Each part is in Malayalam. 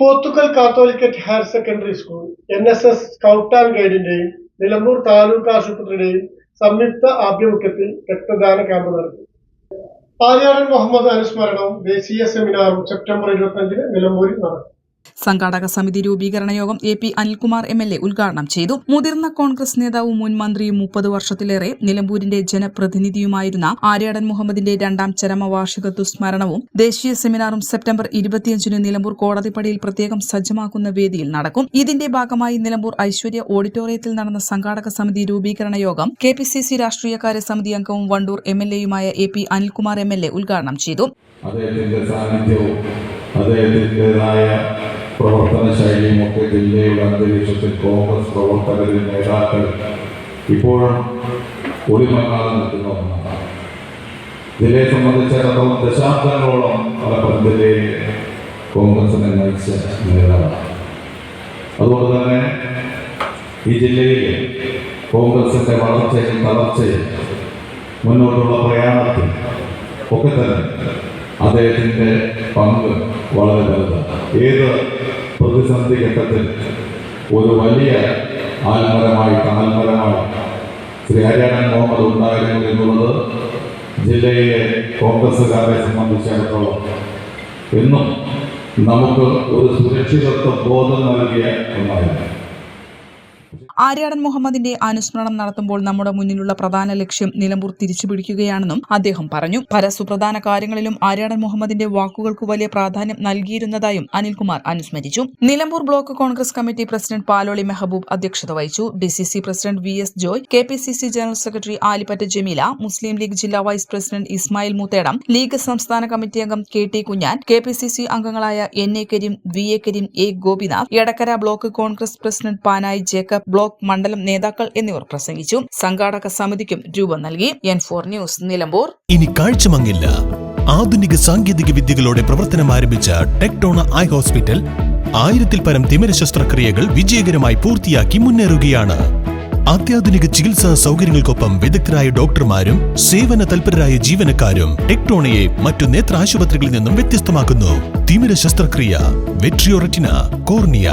Pothukal catholicate higher secondary school N S S scout and ഗൈഡിന്റെയും Nilambur taluk ആശുപത്രിയുടെയും സംയുക്ത ആഭിമുഖ്യത്തിൽ രക്തദാന ക്യാമ്പ് നടത്തി. ആര്യാടൻ മുഹമ്മദ് അനുസ്മരണവും ദേശീയ സെമിനാറും സെപ്റ്റംബർ ഇരുപത്തിയഞ്ചിന് നിലമ്പൂരിൽ നടക്കും സംഘാടക സമിതി രൂപീകരണ യോഗം A P Anilkumar M L A ഉദ്ഘാടനം ചെയ്തു. മുതിർന്ന കോൺഗ്രസ് നേതാവും മുൻ മന്ത്രിയും മുപ്പത് വർഷത്തിലേറെ നിലമ്പൂരിന്റെ ജനപ്രതിനിധിയുമായിരുന്ന ആര്യാടൻ മുഹമ്മദിന്റെ രണ്ടാം ചരമവാർഷികത്വ സ്മരണവും ദേശീയ സെമിനാറും സെപ്റ്റംബർ ഇരുപത്തിയഞ്ചിന് നിലമ്പൂർ കോടതിപ്പടിയിൽ പ്രത്യേകം സജ്ജമാക്കുന്ന വേദിയിൽ നടക്കും. ഇതിന്റെ ഭാഗമായി നിലമ്പൂർ ഐശ്വര്യ ഓഡിറ്റോറിയത്തിൽ നടന്ന സംഘാടക സമിതി രൂപീകരണ യോഗം കെ പി സി സി രാഷ്ട്രീയകാര്യ സമിതി അംഗവും Wandoor M L എയുമായ A P Anilkumar M L A ഉദ്ഘാടനം ചെയ്തു. അദ്ദേഹത്തിന്റെ സാന്നിധ്യവും അദ്ദേഹത്തിന്റെതായ പ്രവർത്തന ശൈലിയും ഒക്കെ ജില്ലയുടെ അന്തരീക്ഷത്തിൽ കോൺഗ്രസ് പ്രവർത്തകരുടെ നേതാക്കൾ ഇപ്പോഴും ഒളിമങ്ങാതെ നിൽക്കുന്ന ഒന്നാണ്. ജില്ലയെ സംബന്ധിച്ചിടത്തോളം ദശാബ്ദങ്ങളോളം മലപ്പുറം ജില്ലയിൽ കോൺഗ്രസിനെ നയിച്ച നേതാവാണ്. അതുകൊണ്ട് തന്നെ ഈ ജില്ലയിലെ കോൺഗ്രസിന്റെ വളർച്ചയും തളർച്ചയും മുന്നോട്ടുള്ള പ്രയാണത്തിൽ ഒക്കെ തന്നെ അദ്ദേഹത്തിന്റെ പങ്ക് വളരെ വലുതാണ്. ഏത് പ്രതിസന്ധി ഘട്ടത്തിൽ ഒരു വലിയ ആൽമരമായി കാൽമരമായി ശ്രീ ഹരിയാണൻ മുഹമ്മദ് ഉണ്ടായിരുന്നു എന്നുള്ളത് ജില്ലയിലെ കോൺഗ്രസ്സുകാരെ സംബന്ധിച്ചിടത്തോളം. എന്നും നമുക്ക് ഒരു സുരക്ഷിതത്വ ബോധം നൽകിയ ഒന്നായിരുന്നു. ആര്യാടൻ മുഹമ്മദിന്റെ അനുസ്മരണം നടത്തുമ്പോൾ നമ്മുടെ മുന്നിലുള്ള പ്രധാന ലക്ഷ്യം നിലമ്പൂർ തിരിച്ചുപിടിക്കുകയാണെന്നും അദ്ദേഹം പറഞ്ഞു. പല സുപ്രധാന കാര്യങ്ങളിലും ആര്യാടൻ മുഹമ്മദിന്റെ വാക്കുകൾക്ക് വലിയ പ്രാധാന്യം നൽകിയിരുന്നതായും അനിൽകുമാർ അനുസ്മരിച്ചു. Nilambur block Congress committee president Paloli Mehaboob അധ്യക്ഷത വഹിച്ചു. DCC president V S Joy K P C C general secretary Alipatta Jameela Muslim League ജില്ലാ വൈസ് പ്രസിഡന്റ് ഇസ്മായിൽ മുത്തേടം ലീഗ് സംസ്ഥാന കമ്മിറ്റി അംഗം K T Kunhan K P C C അംഗങ്ങളായ N A Kareem V A Kareem A Gopinath Edakkara block Congress president Panayi Jacob block മണ്ഡലം നേതാക്കൾ എന്നിവർ പ്രസംഗിച്ചു. സംഘാടക സമിതിക്കും രൂപം നൽകി. N four news Nilambur. ഇനി കാഴ്ചമങ്ങില്ല. ആധുനിക സാങ്കേതിക വിദ്യകളോടെ പ്രവർത്തനം ആരംഭിച്ച ടെക്ടോണ ഐ ഹോസ്പിറ്റൽ ആയിരത്തിൽ പരം തിമിര ശസ്ത്രക്രിയകൾ വിജയകരമായി പൂർത്തിയാക്കി മുന്നേറുകയാണ്. അത്യാധുനിക ചികിത്സാ സൗകര്യങ്ങൾക്കൊപ്പം വിദഗ്ധരായ ഡോക്ടർമാരും സേവന തൽപരരായ ജീവനക്കാരും ടെക്ടോണയെ മറ്റു നേത്ര ആശുപത്രികളിൽ നിന്നും വ്യത്യസ്തമാക്കുന്നു. തിമിര ശസ്ത്രക്രിയ vitreoretina cornea.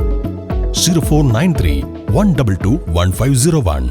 Zero four nine three one double two one five zero one